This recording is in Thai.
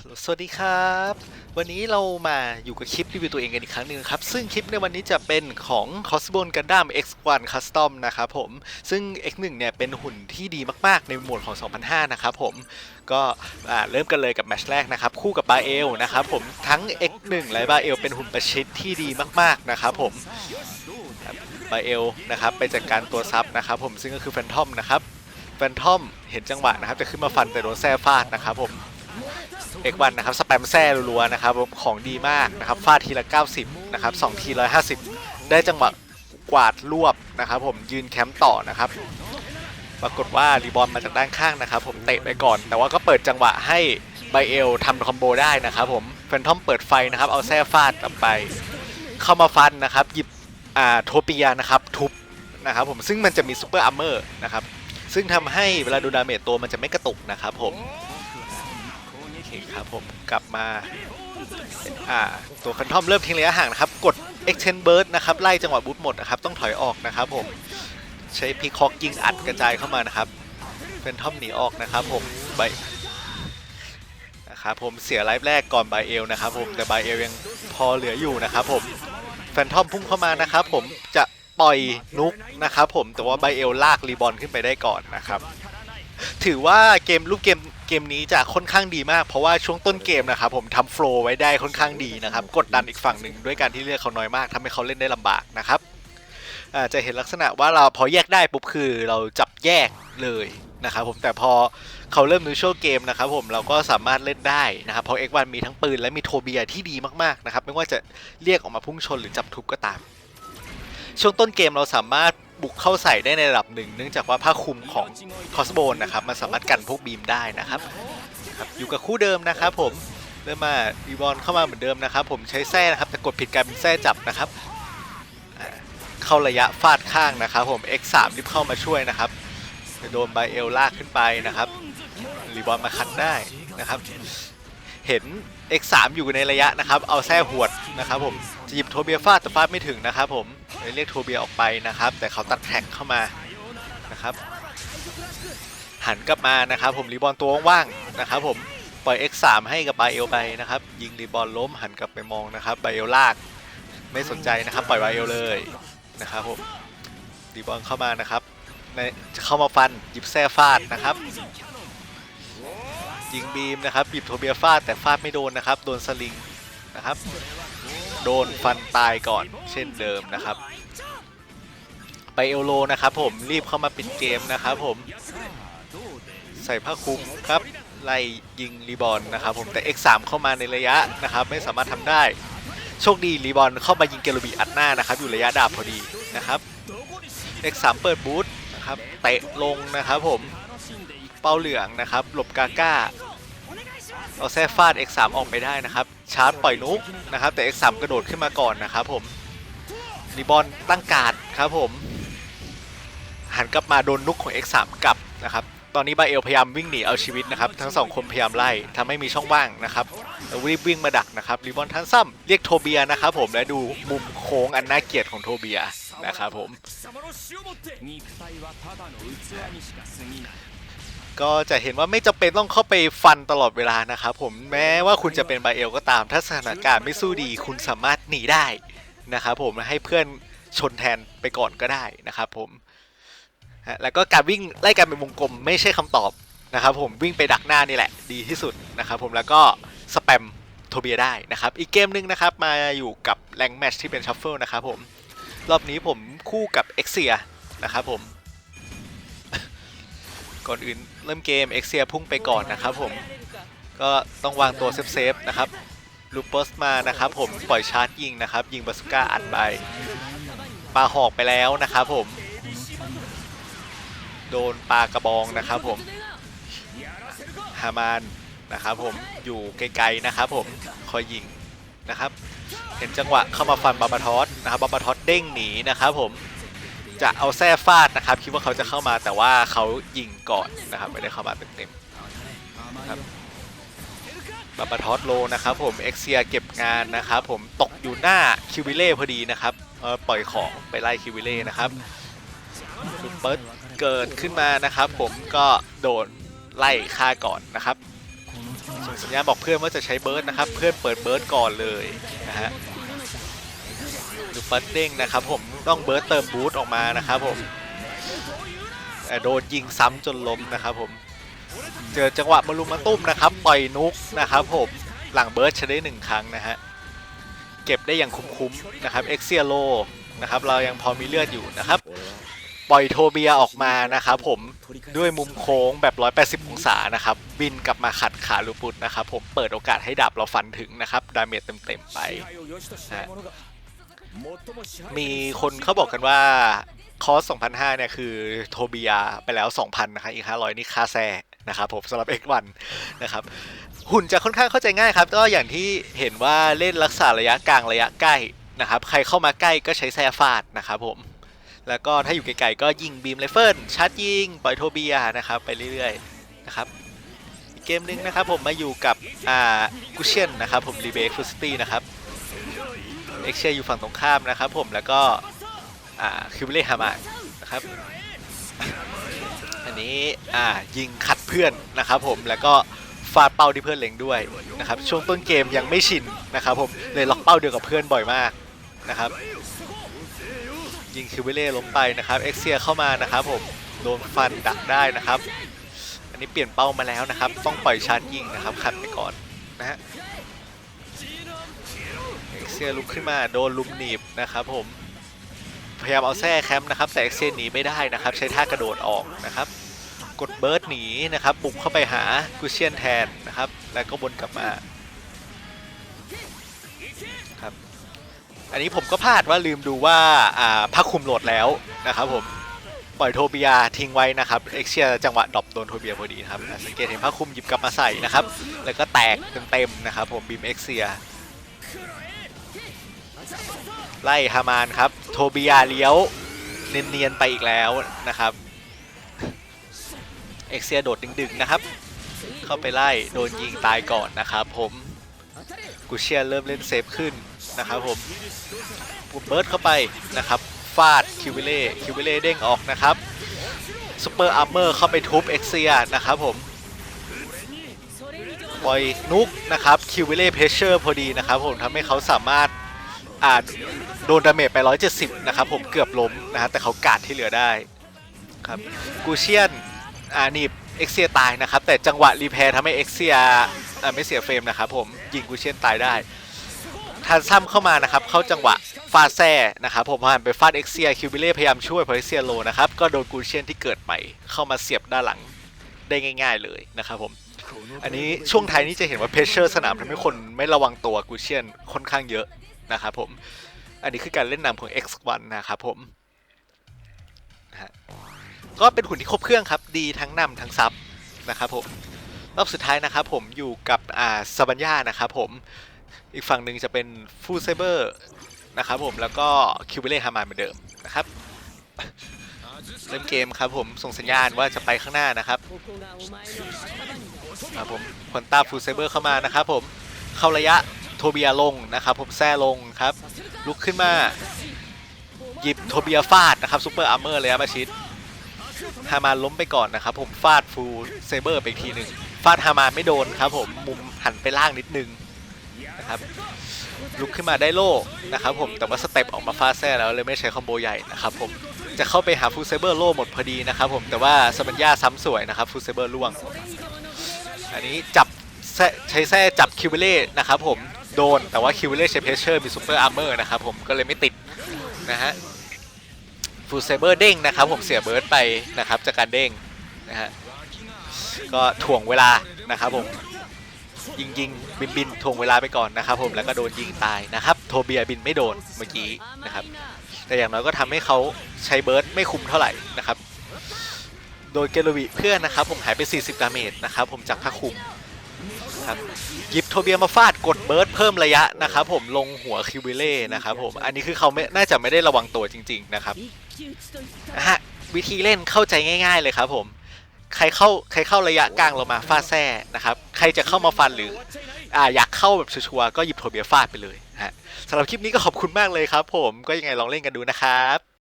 สวัสดีครับ วันนี้เรามาอยู่กับคลิปรีวิวตัวเองกันอีกครั้งหนึ่งครับ ซึ่งคลิปในวันนี้จะเป็นของ c o s b o n Gundam X1 Custom นะครับผม ซึ่ง X1 เนี่ยเป็นหุ่นที่ดีมากๆ ในหมวดของ 2005 นะครับผม ก็เริ่มกันเลยกับแมชแรกนะครับ คู่กับบาเอลนะครับผม ทั้ง X1 และบาเอลเป็นหุ่นประชิดที่ดีมากๆ นะครับผมบาเอลนะครับไปจัดการตัวซับนะครับผม ซึ่งก็คือแฟนทอมนะครับ แฟนทอมเห็นจังหวะนะครับจะขึ้นมาฟันแต่โดนแซ่ฟาดนะครับผม X1 นนะครับสแปมแซ่รัวๆนะครับของดีมากนะครับฟาดทีละ 90นะครับ2ที150 ได้จังหวะกวาดรวบนะครับผมยืนแคมป์ต่อนะครับ ปรากฏว่ารีบอลมาจากด้านข้างนะครับ ผมเตะไปก่อน แต่ว่าก็เปิดจังหวะให้ไบเอลทำคอมโบได้นะครับผมแฟนทอมเปิดไฟนะครับเอาแซ่ฟาดกลับไป เข้ามาฟันนะครับ หยิบอ่าโทเปียนะครับทุบนะครับผมซึ่งมันจะมีซูเปอร์อัมเมอร์นะครับซึ่งทำให้เวลาดูดาเมจตัวมันจะไม่กระตุกนะครับผม เคครับผมกลับมาอ่าตัวคันทอมเริ่มทิ้งระยะห่างนะครับ กด extend burst นะครับ ไล่จังหวะบูทหมดนะครับ ต้องถอยออกนะครับผม ใช้พีคอกยิงอัดกระจายเข้ามานะครับเฟนทอมหนีออกนะครับผมใบนะครับผมเสียไลฟ์แรกก่อนไบเอลนะครับผมแต่ไบเอลยังพอเหลืออยู่นะครับผมแฟนทอมพุ่งเข้ามานะครับผมจะปล่อยนุกนะครับผมแต่ว่าไบเอลลากรีบอลขึ้นไปได้ก่อนนะครับ ถือว่าเกมรูปเกมเกมนี้จะค่อนข้างดีมาก เพราะว่าช่วงต้นเกมนะครับผมทำโฟล์ไว้ได้ค่อนข้างดีนะครับ กดดันอีกฝั่งหนึ่งด้วยการที่เลือกเขาน้อยมากทำให้เขาเล่นได้ลำบากนะครับอาจะเห็นลักษณะว่าเราพอแยกได้ปุ๊บคือเราจับแยกเลยนะครับผมแต่พอเขาเริ่มนูโชเกมนะครับผมเราก็สามารถเล่นได้นะครับเพราะ X1 มีทั้งปืนและมีโทเบียที่ดีมากๆนะครับไม่ว่าจะเรียกออกมาพุ่งชนหรือจับทุบก็ตาม ช่วงต้นเกมเราสามารถ บุกเข้าใส่ได้ในระดับหนึ่ง เนื่องจากว่าผ้าคลุมของคอสโบนนะครับมันสามารถกันพวกบีมได้นะครับครับ อยู่กับคู่เดิมนะครับผมเริ่มมารีบอลเข้ามาเหมือนเดิมนะครับ ผมใช้แส้นะครับแต่กดผิดกลายเป็นแส้จับนะครับเข้าระยะฟาดข้างนะครับผม X3 รีบเข้ามาช่วยนะครับจะโดนไบเอลลากขึ้นไปนะครับรีบอลมาคัดได้นะครับ เห็น X3 อยู่ในระยะนะครับ เอาแส้หวดนะครับผมจะหยิบโทเบียฟาดแต่ฟาดไม่ถึงนะครับผม เรียกโทเบียออกไปนะครับ แต่เขาตัดแท็กเข้ามานะครับ หันกลับมานะครับ ผมรีบอลตัวว่างๆนะครับ ผมปล่อย X3 ให้กับไบเอลไปนะครับ ยิงรีบอลล้มหันกลับไปมองนะครับไบเอลลากไม่สนใจนะครับ ปล่อยไบเอลเลยนะครับผมรีบอลเข้ามานะครับในจะเข้ามาฟันหยิบแส้ฟาดนะครับยิงบีมนะครับหยิบโทเบียฟาดแต่ฟาดไม่โดนนะครับ โดนสลิงนะครับ โดนฟันตายก่อนเช่นเดิมนะครับ ไปเอลโลนะครับผมรีบเข้ามาปิดเกมนะครับผม ใส่ผ้าคลุมครับไล่ยิงรีบอลนะครับผมแต่ X3 เข้ามาในระยะนะครับ ไม่สามารถทำได้ โชคดีรีบอลเข้ามายิงเกลบีอัดหน้านะครับ อยู่ระยะดาบพอดีนะครับ X3 เปิดบูทนะครับเตะลงนะครับผมเป้าเหลืองนะครับ หลบกาก้า เอาแซ่ฟาด X3 ออกไปได้นะครับ ชาร์จปล่อยนุกนะครับ แต่ X3 กระโดดขึ้นมาก่อนนะครับผมรีบอลตั้งการ์ดครับผม หันกลับมาโดนนุกของ X3 กลับนะครับ ตอนนี้บาเอลพยายามวิ่งหนีเอาชีวิตนะครับ ทั้งสองคนพยายามไล่ทำให้มีช่องว่างนะครับแล้วรีบวิ่งมาดักนะครับรีบอลทันซ้ำเรียกโทเบียนะครับผมและดูมุมโค้งอันน่าเกลียดของโทเบียนะครับผม ก็จะเห็นว่าไม่จำเป็นต้องเข้าไปฟันตลอดเวลานะครับผมแม้ว่าคุณจะเป็นไบเอลก็ตามถ้าสถานการณ์ไม่สู้ดี คุณสามารถหนีได้นะครับผมให้เพื่อนชนแทนไปก่อนก็ได้นะครับผมแล้วก็การวิ่งไล่กันเป็นวงกลมไม่ใช่คำตอบนะครับผมวิ่งไปดักหน้านี่แหละดีที่สุดนะครับผมแล้วก็สแปมโทเบียได้นะครับอีกเกมหนึ่งนะครับมาอยู่กับแรงแมชที่เป็นชัฟเฟิลนะครับผมรอบนี้ผมคู่กับเอ็กเซียนะครับผม ก่อนอื่นเริ่มเกมเอ็กเซียพุ่งไปก่อนนะครับผม ก็ต้องวางตัวเซฟๆนะครับลูปอร์สมานะครับผมปล่อยชาร์จยิงนะครับ ยิงบาสุก้าอัดไปปาหอกไปแล้วนะครับผม โดนปลากระบองนะครับผมฮามานนะครับผมอยู่ไกลๆนะครับผมคอยยิงนะครับ เห็นจังหวะเข้ามาฟันบาบาทอสนะครับบาบาทอสเด้งหนีนะครับผม จะเอาแส้ฟาดนะครับ คิดว่าเขาจะเข้ามาแต่ว่าเขายิงก่อนนะครับไม่ได้เข้ามาเต็มๆครับบาบาทอสโลนะครับผมเอ็กเซียเก็บงานนะครับผมตกอยู่หน้าคิวบิเล่พอดีนะครับเออปล่อยของไปไล่คิวบิเล่นะครับลูเปิร์เกิดขึ้นมานะครับ ผมก็โดนไล่ฆ่าก่อนนะครับส่งสัญญาณบอกเพื่อนว่าจะใช้เบิร์ดนะครับ เพื่อนเปิดเบิร์ดก่อนเลยนะฮะ ดูปัดเด้งนะครับผมต้องเบิร์ดเติมบูสต์ออกมานะครับผมโดนยิงซ้ำจนล้มนะครับผม เจอจังหวะมารุมมาตุ้มนะครับปล่อยนุกนะครับผมหลังเบิร์ดใช้ได้หนึ่งครั้งนะฮะเก็บได้อย่างคุ้มๆนะครับเอ็กเซียโลนะครับเรายังพอมีเลือดอยู่นะครับปล่อยโทเบียออกมานะครับผมด้วยมุมโค้งแบบ 180 องศานะครับบินกลับมาขัดขาลูปุดนะครับผมเปิดโอกาสให้ดับเราฟันถึงนะครับดาเมจเต็มๆไป มีคนเขาบอกกันว่า คอส2005เนี่ยคือโทเบียไปแล้ว 2,000นะครับอีก 500 นี่ค่าแซนะครับผมสำหรับ X1 นะครับหุ่นจะค่อนข้างเข้าใจง่ายครับ ก็อย่างที่เห็นว่าเล่นรักษาระยะกลางระยะใกล้นะครับ ใครเข้ามาใกล้ก็ใช้แซฟาดนะครับผม แล้วก็ถ้าอยู่ไกลๆก็ยิงบีมไรเฟิลชาร์จยิง ปล่อยโทเบียนะครับ ไปเรื่อยๆนะครับอีกเกมหนึงนะครับผมมาอยู่กับอ่ากุเชียนนะครับผมรีเบคฟูสตี้นะครับ เอ็กเชียอยู่ฝั่งตรงข้ามนะครับผมแล้วก็คิวเบเล่ฮามานะครับอันนี้ยิงขัดเพื่อนนะครับผมแล้วก็ฟาดเป้าที่เพื่อนเล็งด้วยนะครับช่วงต้นเกมยังไม่ชินนะครับผมเลยล็อกเป้าเดียวกับเพื่อนบ่อยมากนะครับยิงคิวเบเล่ล้มไปนะครับเอ็กเซียเข้ามานะครับผมโดนฟันดักได้นะครับ อันนี้เปลี่ยนเป้ามาแล้วนะครับ ต้องปล่อยชาร์จยิงนะครับขัดไปก่อนนะฮะ ซียลุกขึ้นมาโดนลุมหนีบนะครับผมพยายามเอาแส้แคมป์นะครับแต่เอ็กเซียหนีไม่ได้นะครับ ใช้ท่ากระโดดออกนะครับ กดเบิร์ดหนีนะครับบุกเข้าไปหากุเชียนแทนนะครับ แล้วก็บนกลับมาครับอันนี้ผมก็พลาดว่าลืมดูว่าอ่าผ้าคลุมโหลดแล้วนะครับผมปล่อยโทเบียทิ้งไว้นะครับเอ็กเซียจังหวะดรอปโดนโทเบียพอดีครับสังเกตเห็นผ้าคลุมหยิบกลับมาใส่นะครับ แล้วก็แตกเต็มๆนะครับผมบีมเอ็กเซีย ไล่ฮามานครับ โทบิยาเลี้ยวเนียนๆไปอีกแล้วนะครับเอ็กเซียโดดดึงๆนะครับ เข้าไปไล่โดนยิงตายก่อนนะครับผมกูเชียเริ่มเล่นเซฟขึ้นนะครับผมปุบเบิร์ดเข้าไปนะครับฟาดคิวเบเล่คิวเบเล่เด้งออกนะครับซูเปอร์อาร์เมอร์เข้าไปทุบเอ็กเซียนะครับผมปล่อยนุกนะครับคิวเบเล่เพชเชอร์พอดีนะครับผมทำให้เขาสามารถ อ่าโดนดาเมจไป 170 นะครับผมเกือบล้มนะฮะแต่เขากาดที่เหลือได้ครับกูเชียนอ่านี่เอ็กเซียตายนะครับ แต่จังหวะรีแพร์ทำให้เอ็กเซียไม่เสียเฟรมนะครับผมยิงกูเชียนตายได้ทันซ้ำเข้ามานะครับ เข้าจังหวะฟาดแซ่นะครับผมหันไปฟาดเอ็กเซียคิวบิเล่พยายามช่วยเพราะเอ็กเซียโลนะครับ ก็โดนกูเชียนที่เกิดใหม่ เข้ามาเสียบด้านหลังได้ง่าย ๆเลยนะครับผมอันนี้ช่วงท้ายนี้จะเห็นว่าเพชเชอร์สนามทำให้คนไม่ระวังตัวกูเชียนค่อนข้างเยอะ นะครับผม อันนี้คือการเล่นนำของ X1 นะครับผมนะก็เป็นหุ่นที่ครบเครื่องครับ ดีทั้งนำทั้งซับนะครับผม รอบสุดท้ายนะครับผมอยู่กับอ่าซาบัญญานะครับผม อีกฝั่งหนึ่งจะเป็นฟูเซเบอร์นะครับผม แล้วก็คิวเบเล่ฮามานเหมือนเดิมนะครับเริ่มเกมครับผมส่งสัญญาณว่าจะไปข้างหน้านะครับครับผมควันตาฟูเซเบอร์เข้ามานะครับผม เข้าระยะ โทเบียลงนะครับผมแซ่ลงครับ ลุกขึ้นมา หยิบโทเบียฟาดนะครับซูเปอร์อาร์เมอร์เลยครับอาชิตฮามานล้มไปก่อนนะครับผมฟาดฟูเซเบอร์ไปทีหนึ่งฟาดฮามานไม่โดนครับผมมุมหันไปล่างนิดนึงนะครับลุกขึ้นมาได้โล่นะครับผมแต่ว่าสเต็ปออกมาฟาดแซ่แล้วเลยไม่ใช้คอมโบใหญ่นะครับผมจะเข้าไปหาฟูเซเบอร์โล่หมดพอดีนะครับผมแต่ว่าสปัญญาซ้ำสวยนะครับฟูเซเบอร์ล่วง อันนี้จับใช้แส้จับคิวเบเล่นะครับผม โดน แต่ว่าคิวเบเลชเพชเชอร์มีซูเปอร์อาร์เมอร์นะครับผมก็เลยไม่ติดนะฮะฟูเซเบอร์เด้งนะครับผมเสียเบิร์ดไปนะครับจากการเด้งนะฮะก็ถ่วงเวลานะครับผมยิงยิงบินบินถ่วงเวลาไปก่อนนะครับผมแล้วก็โดนยิงตายนะครับโทเบียบินไม่โดนเมื่อกี้นะครับแต่อย่างน้อยก็ทำให้เขาใช้เบิร์ดไม่คุ้มเท่าไหร่นะครับโดยเกลวิเพื่อนนะครับผมหายไป 40 ดาเมจนะครับผมจากผ้าคลุมครับ หยิบโทเบียมาฟาดกดเบิร์ดเพิ่มระยะนะครับผมลงหัวคิวบิเล่นะครับผมอันนี้คือเขาไม่น่าจะไม่ได้ระวังตัวจริง ๆนะครับนะฮะวิธีเล่นเข้าใจง่าย ๆเลยครับผมใครเข้าใครเข้าระยะกลางเรามาฟาดแซ่นะครับใครจะเข้ามาฟันหรืออ่าอยากเข้าแบบชัวร์ก็หยิบโทเบียฟาดไปเลยฮะสำหรับคลิปนี้ก็ขอบคุณมากเลยครับ ผมก็ยังไงลองเล่นกันดูนะครับ